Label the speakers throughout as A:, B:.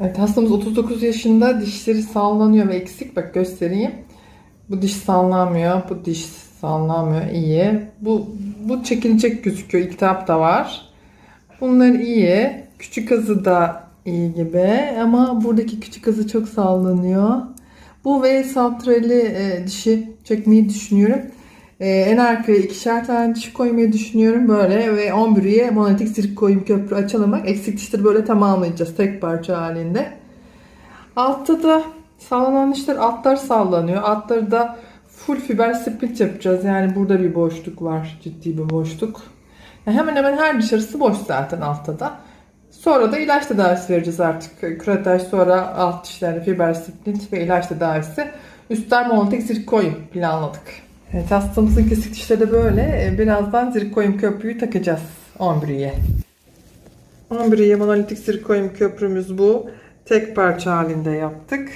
A: Evet hastamız 39 yaşında dişleri sallanıyor ve eksik. Bak göstereyim. Bu diş sallanmıyor. Bu diş sallanmıyor. iyi. Bu bu çekilecek gözüküyor. İltihap da var. Bunlar iyi. Küçük azı da iyi gibi. Ama buradaki küçük azı çok sallanıyor. Bu V saltrali e, dişi çekmeyi düşünüyorum. E, en arkaya ikişer tane diş koymayı düşünüyorum böyle ve 11'ye monolitik zirkonyum köprü açalım. Bak eksik dişleri böyle tamamlayacağız tek parça halinde. Altta da sallanan dişler altlar sallanıyor. Altları da full fiber split yapacağız. Yani burada bir boşluk var. Ciddi bir boşluk. Yani hemen hemen her diş arası boş zaten altta da. Sonra da ilaç tedavisi vereceğiz artık. Küretaj sonra alt dişlerde fiber split ve ilaç tedavisi. Üstler monolitik zirkonyum planladık. Evet hastamızın kesik dişleri de böyle. E, Birazdan zirkonyum köprüyü takacağız 11'ye. 11'ye monolitik zirkonyum köprümüz bu. Tek parça halinde yaptık.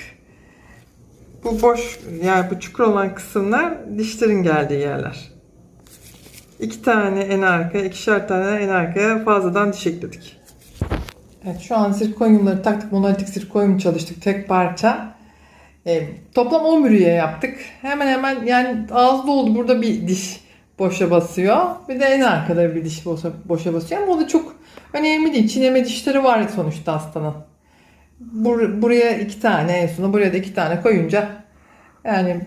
A: Bu boş yani bu çukur olan kısımlar dişlerin geldiği yerler. İki tane en arkaya, ikişer tane en arkaya fazladan diş ekledik. Evet şu an zirkonyumları taktık. Monolitik zirkonyum çalıştık tek parça. E, toplam 10 üye yaptık. Hemen hemen yani ağızda oldu. Burada bir diş boşa basıyor. Bir de en arkada bir diş boşa, boşa basıyor. Ama o da çok önemli değil. Çiğneme dişleri var sonuçta hastanın. Bur- buraya iki tane en sona buraya da iki tane koyunca yani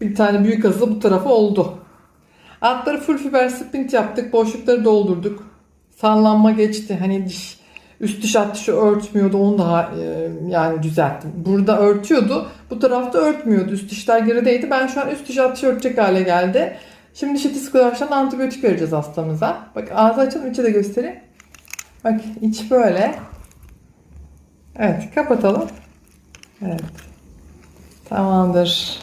A: bir tane büyük azı bu tarafa oldu. Altları full fiber splint yaptık. Boşlukları doldurduk. Sallanma geçti. Hani diş üst diş alt dişi örtmüyordu. Onu daha e, yani düzelttim. Burada örtüyordu. Bu tarafta örtmüyordu. Üst dişler gerideydi. Ben şu an üst diş alt dişi örtecek hale geldi. Şimdi dişi psikolojiden antibiyotik vereceğiz hastamıza. Bak ağzı açalım içe de göstereyim. Bak iç böyle. Evet kapatalım. Evet. Tamamdır.